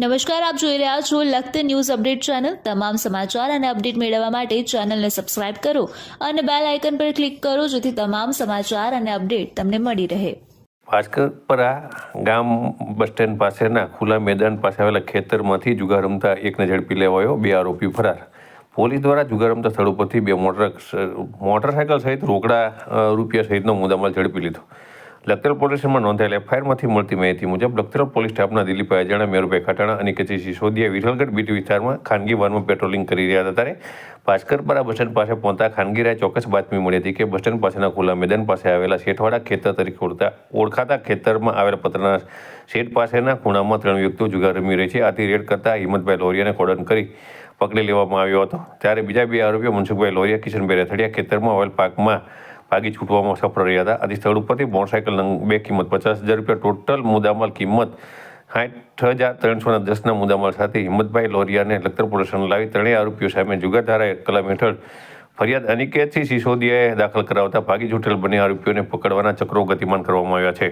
નમસ્કાર, આપ જોઈ રહ્યા છો લખત ન્યૂઝ અપડેટ ચેનલ. તમામ સમાચાર અને અપડેટ મેળવવા માટે ચેનલને સબસ્ક્રાઇબ કરો અને બેલ આઇકન પર ક્લિક કરો જેથી તમામ સમાચાર અને અપડેટ તમને મળી રહે. ભાસ્કરપરા ગામ બસ સ્ટેન્ડ પાસેના ખુલ્લા મેદાન પાસે આવેલા ખેતરમાંથી જુગાર રમતા એકને ઝડપી લેવાયો બે આરોપી ફરાર. પોલીસ દ્વારા જુગાર રમતા સ્થળ ઉપરથી બે મોટર મોટરસાયકલ સહિત રોકડા રૂપિયા સહિતનો મુદ્દામાલ ઝડપી લીધો. લખતર પોલીસમાં નોંધાયેલ એફઆઈઆરમાંથી મળતી માહિતી મુજબ લખતર પોલીસ સ્ટાફના દિલીપભાઈ અજાણા, મેરુભાઈ ખાટાણા અને કેસી સિસોદિયા વિઠ્ઠલગઢ બીટ વિસ્તારમાં ખાનગી વાનમાં પેટ્રોલિંગ કરી રહ્યા હતા. ત્યારે ભાસ્કરપરા બસ સ્ટેન્ડ પાસે પહોંચતા ખાનગી રાય ચોક્કસ બાતમી મળી હતી કે બસ સ્ટેન્ડ પાસેના ખુલ્લા મેદાન પાસે આવેલા શેઠવાડા ખેતર તરીકે ઓળખતા, ઓળખાતા ખેતરમાં આવેલા પત્રના શેઠ પાસેના ખૂણામાં ત્રણ વ્યક્તિઓ જુગાર રમી રહી છે. આથી રેડ કરતા હિંમતભાઈ લોરિયાને કોડન કરી પકડી લેવામાં આવ્યો હતો. ત્યારે બીજા બે આરોપીઓ મનસુખભાઈ લોરિયા, કિશનભાઈ રથડિયા ખેતરમાં આવેલ પાકમાં ભાગી છૂટવામાં સફળ રહ્યા હતા. આથી સ્થળ ઉપરથી મોટરસાયકલ બે કિંમત પચાસ હજાર રૂપિયા ટોટલ મુદ્દામાલ કિંમત સાઠ હજાર ત્રણસો ને દસના મુદ્દામાલ સાથે હિંમતભાઈ લોરિયાને લખતર પોલીસ લાવી ત્રણેય આરોપીઓ સામે જુગારધારા કલમ હેઠળ ફરિયાદ અનિકેતસિંહ સિસોદિયાએ દાખલ કરાવતા ભાગી છૂટેલ બંને આરોપીઓને પકડવાના ચક્રો ગતિમાન કરવામાં આવ્યા છે.